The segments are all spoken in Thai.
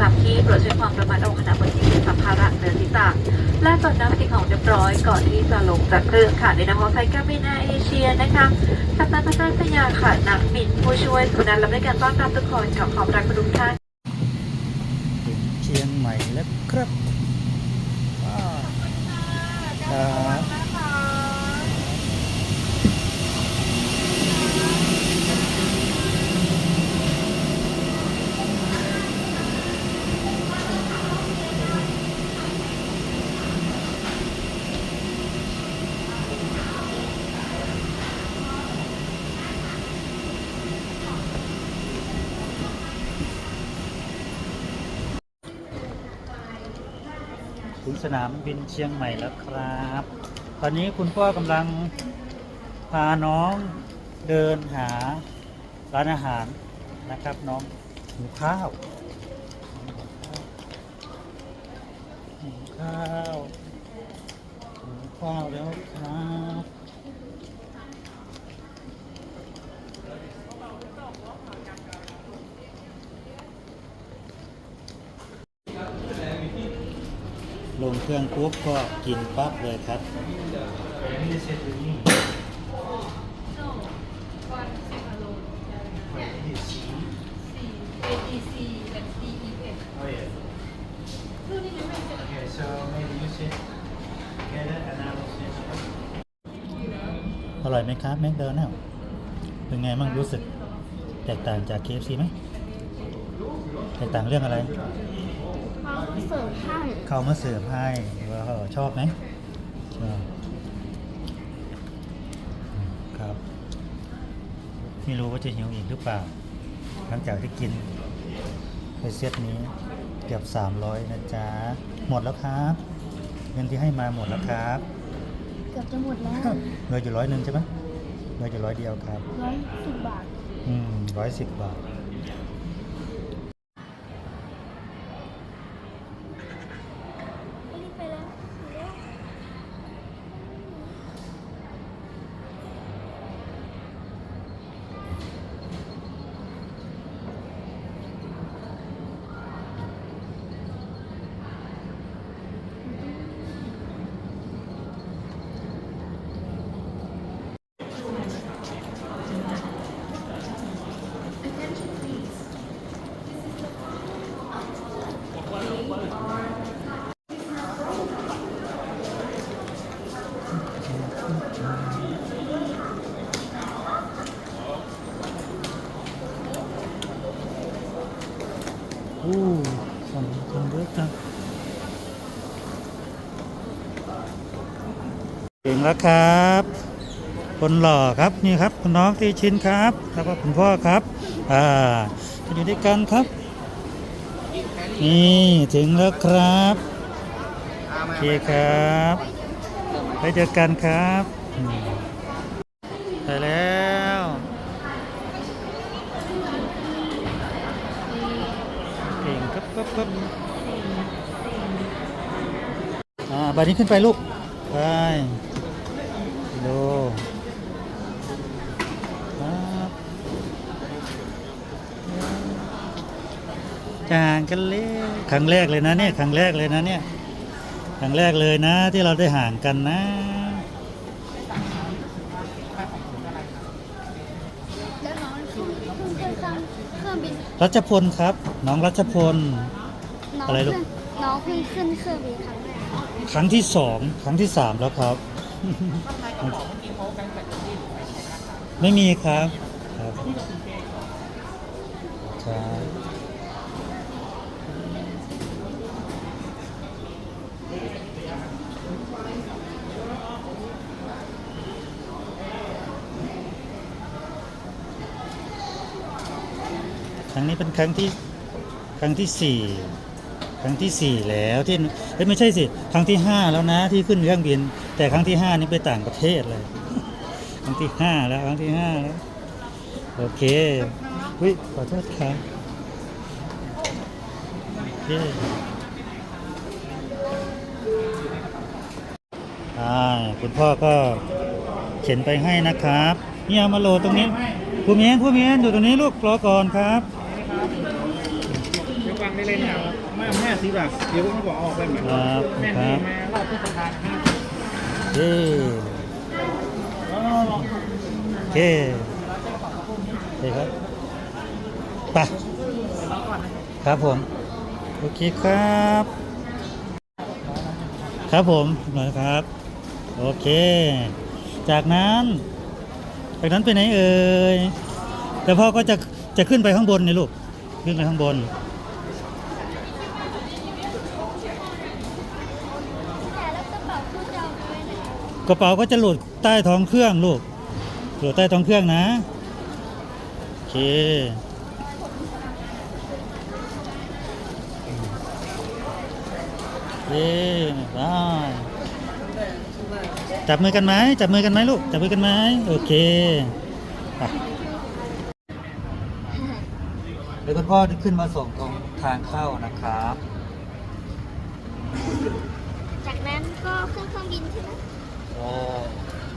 ประจำที่โปรดใช้ความระมัดระวังขณะบนที่สัมภาระเดินศีรษะและตรวจน้ำสิ่งของเรียบร้อยก่อนที่จะลงจากเครื่องค่ะในนามของไทยการบินแอร์เอเชียนะคะกัปตันพัฒนาสยาค่ะนักบินผู้ช่วยสุนันท์และในการต้อนรับทุกคนขอขอบรักทุกท่านถึงเชียงใหม่แล้วครับว้าวครับ ถึงสนามบินเชียงใหม่แล้วครับ ตอนนี้คุณพ่อกำลังพาน้องเดินหาร้านอาหารนะครับ น้องหิวข้าวหิวข้าวหิวข้าวแล้วครับ ลงเครื่องปุ๊บก็กินปั๊บเลยครับอร่อยไหมครับแมคโดนัลด์เป็นไงบ้างรู้สึก แตกต่างจาก KFC ไหม แตกต่างเรื่องอะไร เขาเสิร์ฟให้เขามาเสิร์ฟให้ว้าวชอบไหมชอบครับ ไม่รู้ว่าจะหิวอีกหรือเปล่า หลังจากที่กินไปเซตนี้เกือบ300 นะจ๊ะ หมดแล้วครับ เงินที่ให้มาหมดแล้วครับ เกือบจะหมดแล้วเหลืออยู่ร้อยหนึ่งใช่ไหมเหลืออยู่ร้อยเดียวครับร้อยสิบบาท อืมร้อยสิบบาท รีบไปแล้วเร็ว อู้สั่งคนเยอะจัง ถึงแล้วครับ คนหล่อครับนี่ครับคุณน้องตีชินครับแล้วก็คุณพ่อครับอ่าจะอยู่ด้วยกันครับ นี่ถึงแล้วครับโอเคครับไปเจอกันครับไปแล้วเก่งครับครับครับอ่าบัดนี้ขึ้นไปลูกไป ดูครับจางกันเลยครั้งแรกเลยนะเนี่ยครั้งแรกเลยนะเนี่ยครั้งแรกเลยนะ ที่เราได้ห่างกันนะแล้วน้องเพิ่งเพิ่งขึ้นเครื่องเครื่องบินรัชพลครับ น้องรัชพลน้องอะไรลูกเพิ่งน้องเพิ่งขึ้นเครื่องบินครั้งแรกครั้งที่สองครั้งที่สามแล้วครับ ไม่มีครับครับครับครั้งนี้เป็นครั้งที่ครั้งที่สี่ครั้งที่สี่แล้วที่เอ้ยไม่ใช่สิ ครั้งที่ห้าแล้วนะที่ขึ้นเครื่องบิน แต่ครั้งที่ห้านี่ไปต่างประเทศเลย ครั้งที่ห้าแล้วครั้งที่ห้าแล้ว โอเควิขอโทษครับโอเคอ่าคุณพ่อก็เขียนไปให้นะครับเนี่ยมาโหลดตรงนี้ผู้เมียนผู้เมียนอยู่ตรงนี้ลูกรอก่อนครับฟังได้เลยเนี่ยแม่แม่สิแบบเดี๋ยวก็บอกออกได้ไหมครับแม่คนี่รับแม่รอบที่ประธานนะ เย้โอเคโอเคครับไปครับผม โอเคครับ ครับผมหน่อครับ โอเค จากนั้นจากนั้นไปไหนเอ่ยแต่พ่อก็จะจะขึ้นไปข้างบนนี่ลูก ขึ้นไปข้างบน แต่แล้วกระเป๋าคุณจะเอาไปไว้ไหน กระเป๋าก็จะหลุดใต้ท้องเครื่องลูกหลุดใต้ท้องเครื่องนะโอเคเย้ได้จับมือกันไหมจับมือกันไหมลูกจับมือกันไหมโอเคไปเดี๋ยวคุณพ่อขึ้นมาส่งตรงทางเข้านะครับ จากนั้นก็ขึ้นเครื่องบินใช่ไหม อ้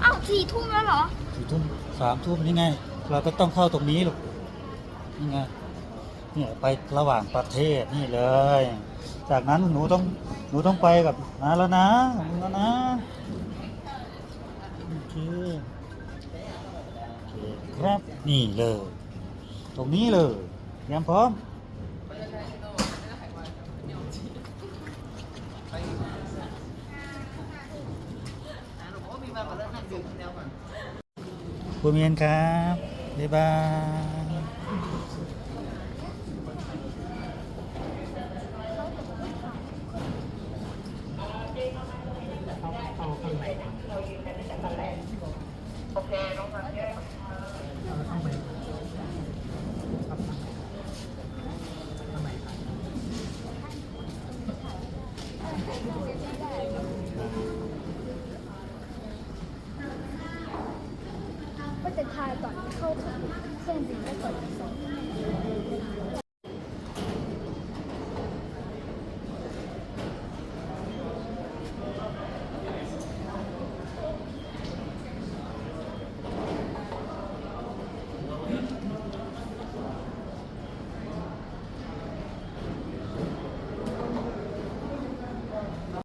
อ้าวสี่ทุ่มแล้วเหรอ สี่ทุ่มสามทุ่มนี่ไง เราก็ต้องเข้าตรงนี้ลูกนี่ไงเนี่ยไประหว่างประเทศนี่เลย จากนั้นหนูต้องหนูต้องไปกับนะแล้วนะแล้วนะโอเคโอเคครับนี่เลย ตรงนี้เลยเตรียมพร้อม บุญเมียนครับ บ๊ายบาย